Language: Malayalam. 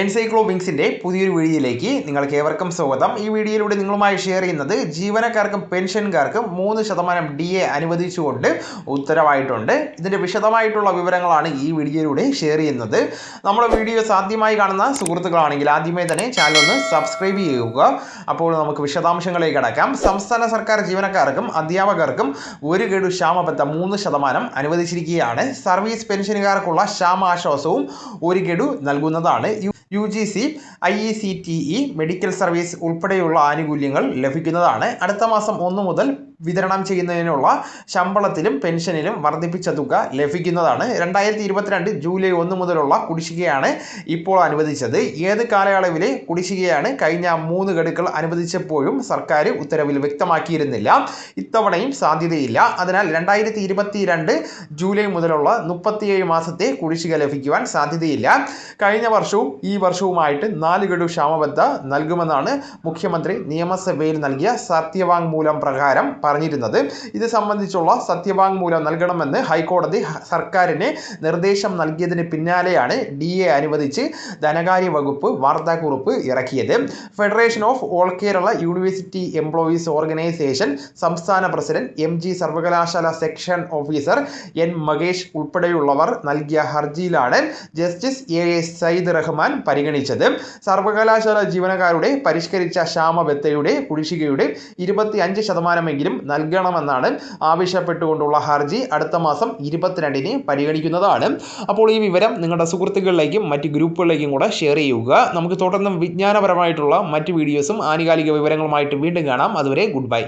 എൻസൈക്ലോബിങ്സിന്റെ പുതിയൊരു വീഡിയോയിലേക്ക് നിങ്ങൾക്ക് ഏവർക്കും സ്വാഗതം. ഈ വീഡിയോയിലൂടെ നിങ്ങളുമായി ഷെയർ ചെയ്യുന്നത് ജീവനക്കാർക്കും പെൻഷൻകാർക്കും മൂന്ന് ശതമാനം ഡി എ അനുവദിച്ചുകൊണ്ട് ഉത്തരവായിട്ടുണ്ട്. ഇതിന്റെ വിശദമായിട്ടുള്ള വിവരങ്ങളാണ് ഈ വീഡിയോയിലൂടെ ഷെയർ ചെയ്യുന്നത്. നമ്മുടെ വീഡിയോ സാധ്യമായി കാണുന്ന സുഹൃത്തുക്കളാണെങ്കിൽ ആദ്യമേ തന്നെ ചാനൽ ഒന്ന് സബ്സ്ക്രൈബ് ചെയ്യുക. അപ്പോൾ നമുക്ക് വിശദാംശങ്ങളിലേക്ക് കടക്കാം. സംസ്ഥാന സർക്കാർ ജീവനക്കാർക്കും അധ്യാപകർക്കും ഒരു ഗഡു ക്ഷാമബദ്ധ മൂന്ന് ശതമാനം അനുവദിച്ചിരിക്കുകയാണ്. സർവീസ് പെൻഷനുകാർക്കുള്ള ക്ഷാമാശ്വാസവും ഒരു ഗഡു നൽകുന്നതാണ്. U- G C I E C T E medical service ഉൾപ്പെടെയുള്ള ആനുകൂല്യങ്ങൾ ലഭിക്കുന്നതാണ്. അടുത്ത മാസം ഒന്ന് മുതൽ വിതരണം ചെയ്യുന്നതിനുള്ള ശമ്പളത്തിലും പെൻഷനിലും വർദ്ധിപ്പിച്ച തുക ലഭിക്കുന്നതാണ്. രണ്ടായിരത്തി ഇരുപത്തിരണ്ട് ജൂലൈ ഒന്ന് മുതലുള്ള കുടിശ്ശികയാണ് ഇപ്പോൾ അനുവദിച്ചത്. ഏത് കാലയളവിലെ കുടിശ്ശികയാണ് കഴിഞ്ഞ മൂന്ന് ഗഡുക്കൾ അനുവദിച്ചപ്പോഴും സർക്കാർ ഉത്തരവിൽ വ്യക്തമാക്കിയിരുന്നില്ല. ഇത്തവണയും സാധ്യതയില്ല. അതിനാൽ രണ്ടായിരത്തി ഇരുപത്തിരണ്ട് ജൂലൈ മുതലുള്ള മുപ്പത്തിയേഴ് മാസത്തെ കുടിശ്ശിക ലഭിക്കുവാൻ സാധ്യതയില്ല. കഴിഞ്ഞ വർഷവും ഈ വർഷവുമായിട്ട് നാല് ഗഡു ക്ഷാമബദ്ധ നൽകുമെന്നാണ് മുഖ്യമന്ത്രി നിയമസഭയിൽ നൽകിയ സത്യവാങ്മൂലം പ്രകാരം പറഞ്ഞിരുന്നത്. ഇത് സംബന്ധിച്ചുള്ള സത്യവാങ്മൂലം നൽകണമെന്ന് ഹൈക്കോടതി സർക്കാരിന് നിർദ്ദേശം നൽകിയതിന് പിന്നാലെയാണ് ഡി എ അനുവദിച്ച് ധനകാര്യ വകുപ്പ് വാർത്താക്കുറിപ്പ് ഇറക്കിയത്. Federation of all Kerala university employees organisation സംസ്ഥാന പ്രസിഡന്റ് എം ജി സർവകലാശാല സെക്ഷൻ ഓഫീസർ എൻ മകേഷ് ഉൾപ്പെടെയുള്ളവർ നൽകിയ ഹർജിയിലാണ് justice A A Sayyid Rahman പരിഗണിച്ചത്. സർവകലാശാല ജീവനക്കാരുടെ പരിഷ്കരിച്ച ക്ഷാമബത്തയുടെ കുടിശ്ശികയുടെ ഇരുപത്തി അഞ്ച് ശതമാനമെങ്കിലും നൽകണമെന്നാണ് ആവശ്യപ്പെട്ടുകൊണ്ടുള്ള ഹർജി അടുത്ത മാസം ഇരുപത്തിരണ്ടിന് പരിഗണിക്കുന്നതാണ്. അപ്പോൾ ഈ വിവരം നിങ്ങളുടെ സുഹൃത്തുക്കളിലേക്കും മറ്റ് ഗ്രൂപ്പുകളിലേക്കും കൂടെ ഷെയർ ചെയ്യുക. നമുക്ക് തുടർന്നും വിജ്ഞാനപരമായിട്ടുള്ള മറ്റ് വീഡിയോസും ആനുകാലിക വിവരങ്ങളുമായിട്ട് വീണ്ടും കാണാം. അതുവരെ ഗുഡ് ബൈ